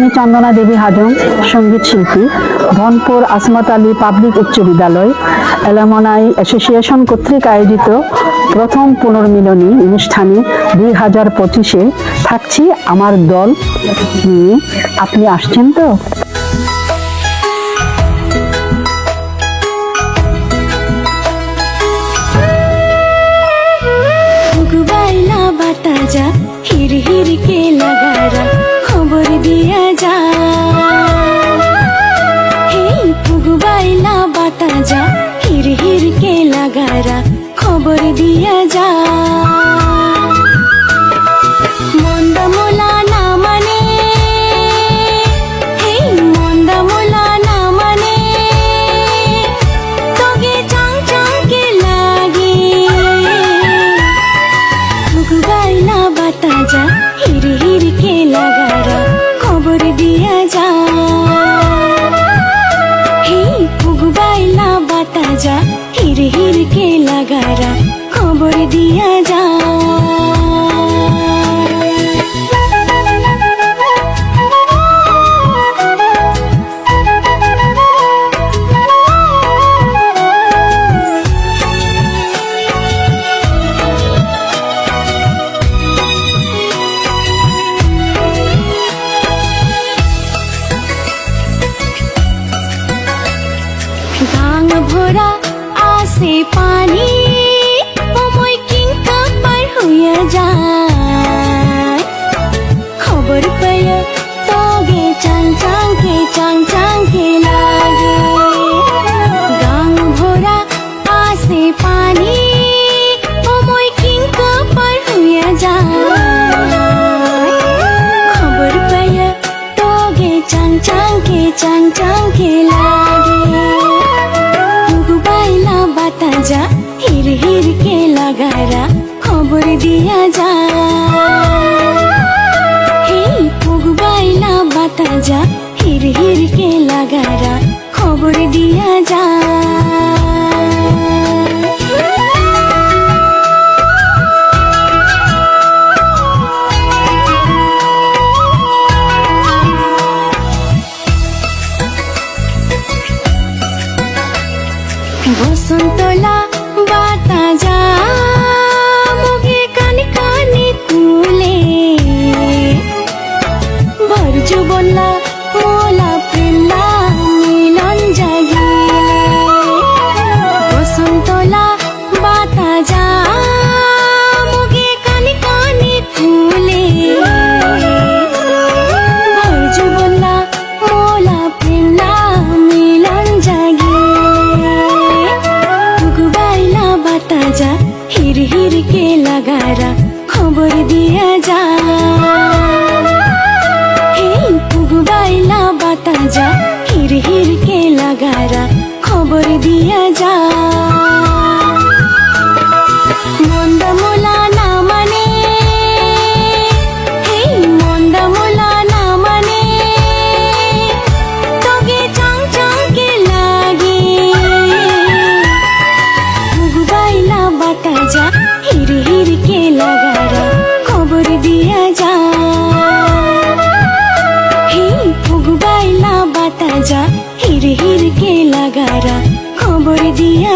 আমি চন্দনা দেবী হাজং, সংগীত শিল্পী, ধনপুর আসমত আলী পাবলিক উচ্চ বিদ্যালয়, এলামনাই অ্যাসোসিয়েশন কর্তৃক আয়োজিত প্রথম পুনর্মিলনী অনুষ্ঠানে দুই হাজার পঁচিশে থাকছি আমার দল। নিয়ে আপনি আসছেন তো? হির হির কে লাগারা, খবর দিয়া যা হে পুগুবাইলা বাতা যা হির হির কে লাগারা খবর দিয়া যা। মোলা না মানে হে খবর দিয়া যা হে পুগুবাইলা বাতা যা হির হির কে লাগারা খবর দিয়া যা रंग भरा आसे पानी पमय किंका पर हुया जाय खबर पय तोगे चांग चांग के चांग चांग के लागे। रंग भरा आसे पानी पमय किंका पार हुया जाय खबर पय तोगे चांग चांग के चांग चांग के लागे। যা হির হির কে লাগারা খবর দিয়া যা হে পুগবাইলা বাতা যা হির হির কে লাগারা খবর দিয়া যা বসন্তলা বাতা যা মুখে কানে কানে কুলে। ভর বললা কে লাগারা খবর দিয়া যা হে পুগুবাইলা বাতা যা হির হির কে লাগারা খবর দিয়া যা মন্দ যা হির হির কে লাগারা খবর দিয়া